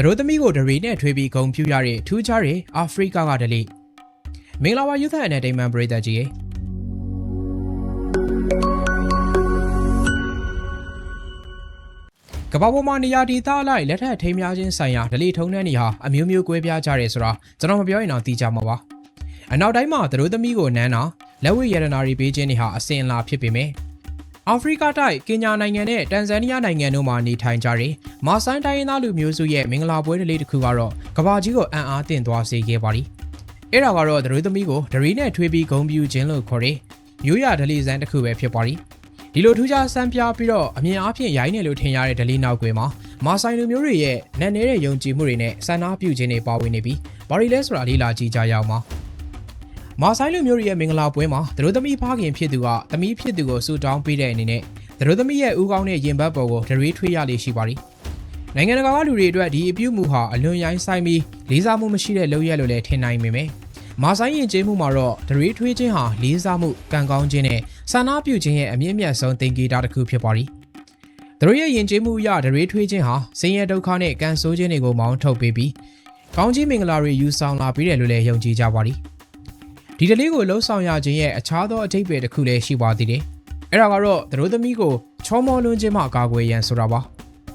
သူတို့သမီးကိုဒရီနဲ့ထွေးပြီးဂုံပြူရတဲ့ထူးခြားတဲ့အာဖရိကကဒလီမင်္ဂလာပါယူသန်အန်တိန်မန်ပရိသတ်ကြီးရေကမ္ဘာပေါ်မှာနေရာဒေသအလိုက်လက်ထပ်ထိမ်းများခြင်းဆိုင်ရာဒလီထုံးတဲ့နေဟာအမျိုးမျိုးကွဲပြားကြတယ်ဆိုတာကျွန်တော်မပြောရင်တော့သိကြမှာပါအနောက်တိုင်းမှာသူတို့သမီးကိုနန်းတာလက်ဝဲရတနာရီပေးခြင်းတွေဟာအစဉ်အလာဖြစ်ပေမဲ့ အာဖရိကတိုက်ကင်ညာနိုင်ငံနဲ့တန်ဇန်နီးယားနိုင်ငံတို့မှာနေထိုင်ကြတဲ့မာဆိုင်တိုင်းရင်းသားလူမျိုးစုရဲ့မင်္ဂလာပွဲတစ်လေးတစ်ခုကတော့ကဘာကြီးကိုအံ့အားသင့်သွားစေခဲ့ပါသည်အဲ့ဒါကတော့သူတို့သမီးကိုဒရီနဲ့ထွေးပြီးဂုံပြူခြင်းလို့ခေါ်တဲ့မျိုးရဒလီဇန်တစ်ခုပဲဖြစ်ပါသည်ဒီလိုထူးခြားစမ်းပြပြီးတော့အမြင်အားဖြင့်ရိုင်းနေလို့ထင်ရတဲ့ဒလီနောက်ကွယ်မှာမာဆိုင်လူမျိုးတွေရဲ့နက်နေတဲ့ယုံကြည်မှုတွေနဲ့စံနာပြုခြင်းတွေပါဝင်နေပြီးဘာရီလဲဆိုတာလေးလာကြည့်ကြရအောင်ပါ မာဆိုင်လူမျိုးတွေရဲ့မင်္ဂလာပွဲမှာသတို့သမီးဖခင်ဖြစ်သူကသမီးဖြစ်သူကိုဆူတောင်းပေးတဲ့အနေနဲ့သတို့သမီးရဲ့ဦးကောင်းတဲ့ရင်ဘတ်ပေါ်ကိုဒရေးထွေးရလေးရှိပါသည်။နိုင်ငံတကာကလူတွေအတွက်ဒီအပြုမှုဟာအလွန်ရိုင်းဆိုင်ပြီးလေးစားမှုမရှိတဲ့လုပ်ရက်လို့လည်းထင်နိုင်ပေမယ့်မာဆိုင်ရင်ကျေးမှုမှာတော့ဒရေးထွေးခြင်းဟာလေးစားမှုကံကောင်းခြင်းနဲ့ဆန္ဒပြုခြင်းရဲ့အမြင့်မြတ်ဆုံးသင်္ကေတတစ်ခုဖြစ်ပါသည်။သူတို့ရဲ့ယဉ်ကျေးမှုအရဒရေးထွေးခြင်းဟာဆင်းရဲဒုက္ခနဲ့ကံဆိုးခြင်းတွေကိုမောင်းထုတ်ပေးပြီးကောင်းခြင်းမင်္ဂလာတွေယူဆောင်လာပြီးတယ်လို့လည်းယုံကြည်ကြပါသည်။ ဒီတလေးကိုလှုပ်ဆောင်ရခြင်းရဲ့အခြားသောအထိပ္ပယ်တစ်ခုလည်းရှိပါသေးတယ်။အဲ့ဒါကတော့သတို့သမီးကိုချောမောလွန်းခြင်းမှကာကွယ်ရန်ဆိုတာပါ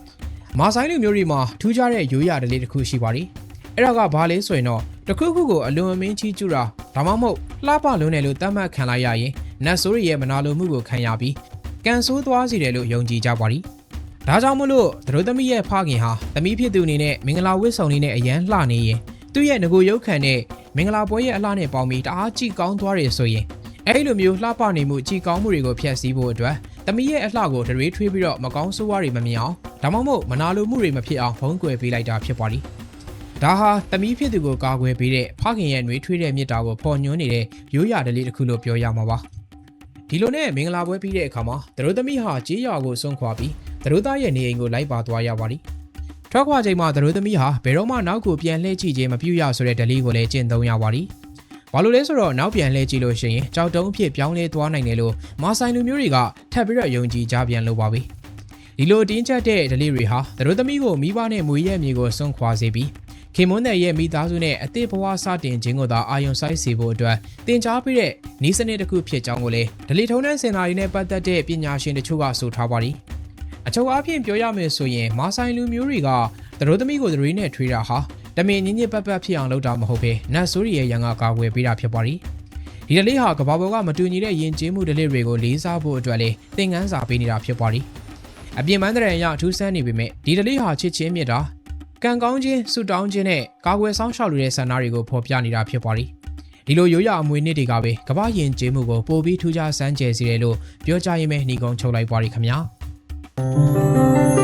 ။မာဆိုင်လူမျိုးတွေမှာထူးခြားတဲ့ရိုးရာတလေးတစ်ခုရှိပါတယ်။အဲ့ဒါကဘာလဲဆိုရင်တော့တစ်ခုခုကိုအလွန်အမင်းကြီးကျူတာဒါမှမဟုတ်လှပလွန်းတယ်လို့သတ်မှတ်ခံလိုက်ရရင်နတ်ဆိုးတွေရဲ့မနာလိုမှုကိုခံရပြီးကန်ဆိုးသွားစေတယ်လို့ယုံကြည်ကြပါသည်။ဒါကြောင့်မလို့သတို့သမီးရဲ့ဖခင်ဟာသမီးဖြစ်သူအနေနဲ့မင်္ဂလာဝတ်ဆောင်လေးနဲ့အရန်လှနေရင်သူ့ရဲ့ငကိုရုပ်ခံတဲ့ မင်္ဂလာပွဲရဲ့အလှနဲ့ပေါင်းပြီးတအားကြည့်ကောင်းသွားတယ်ဆိုရင်အဲ့ဒီလိုမျိုးလှပနေမှုကြည်ကောင်းမှုတွေကိုဖျက်ဆီးဖို့အတွက်သမီးရဲ့အလှကိုဒရွေးထွေးပြီးတော့မကောင်းဆိုးဝါးတွေမမြင်အောင်ဒါမှမဟုတ်မနာလိုမှုတွေမဖြစ်အောင်ဖုံးကွယ်ပေးလိုက်တာဖြစ်ပါသည်ဒါဟာသမီးဖြစ်သူကိုကာကွယ်ပေးတဲ့ဖခင်ရဲ့နှွေးထွေးတဲ့မြတ်တာကိုဖော်ညွှန်းနေတဲ့ရိုးရာဓလေ့တစ်ခုလို့ပြောရမှာပါဒီလိုနဲ့မင်္ဂလာပွဲပြီးတဲ့အခါမှာသတို့သမီးဟာကြေးရွာကိုဆုံးခွာပြီးသတို့သားရဲ့နေအိမ်ကိုလိုက်ပါသွားရပါသည် ထွက်ခွာချိန်မှာသတို့သမီးဟာဘယ်တော့မှနောက်ကိုပြန်လှည့်ကြည့်ခြင်းမပြုရဆိုတဲ့ဒလီကိုလည်းကျင့်သုံးရပါသည်။ဘာလို့လဲဆိုတော့နောက်ပြန်လှည့်ကြည့်လို့ရှိရင်ကြောက်တုံးအဖြစ်ပြောင်းလဲသွားနိုင်တယ်လို့မာဆိုင်လူမျိုးတွေကထပ်ပြီးတော့ယုံကြည်ကြပြန်လို့ပါပဲ။ဒီလိုတင်းကျပ်တဲ့ဒလီတွေဟာသတို့သမီးကိုမိဘနဲ့မွေရဲ့မြေကိုစွန့်ခွာစေပြီးခင်မွန်းတဲ့ရဲ့မိသားစုနဲ့အသစ်ဘဝစတင်ခြင်းကိုသာအာရုံစိုက်စေဖို့အတွက်တင် जा ပေးတဲ့ဤစနစ်တစ်ခုဖြစ်ကြောင်းကိုလည်းဒလီထုံးတဲ့စင်တာတွေနဲ့ပတ်သက်တဲ့ပညာရှင်တချို့ကဆိုထားပါသည်။ အချုပ်အားဖြင့်ပြောရမယ်ဆိုရင်မာဆိုင်လူမျိုးတွေကသတို့သမီးကိုသတွေနဲ့ထွေးတာဟာတမင်ညင်ညစ်ပတ်ပတ်ဖြစ်အောင်လုပ်တာမဟုတ်ဘဲနတ်ဆိုးရီရဲ့ရန်ကကာကွယ်ပေးတာဖြစ်ပါသည်ဒီဒလေးဟာကဘာပေါ်ကမတူညီတဲ့ယဉ်ကျေးမှုဒလေးတွေကိုလေးစားဖို့အတွက်လေသင်ခန်းစာပေးနေတာဖြစ်ပါသည်အပြင်ပန်းတဲ့ရအထူးဆန်းနေပေမဲ့ဒီဒလေးဟာချစ်ချင်းမြတ်တာကံကောင်းခြင်းဆုတောင်းခြင်းနဲ့ကာကွယ်ဆောင်ရှောက်လိုတဲ့ဆန္ဒတွေကိုဖော်ပြနေတာဖြစ်ပါသည်ဒီလိုရိုးရအမွေနှစ်တွေကပဲကမ္ဘာယဉ်ကျေးမှုကိုပိုပြီးထူးခြားစမ်းကြယ်စေတယ်လို့ပြောကြရင်ပဲညီကုန်းချုပ်လိုက်ပါရခင်ဗျာ 嗯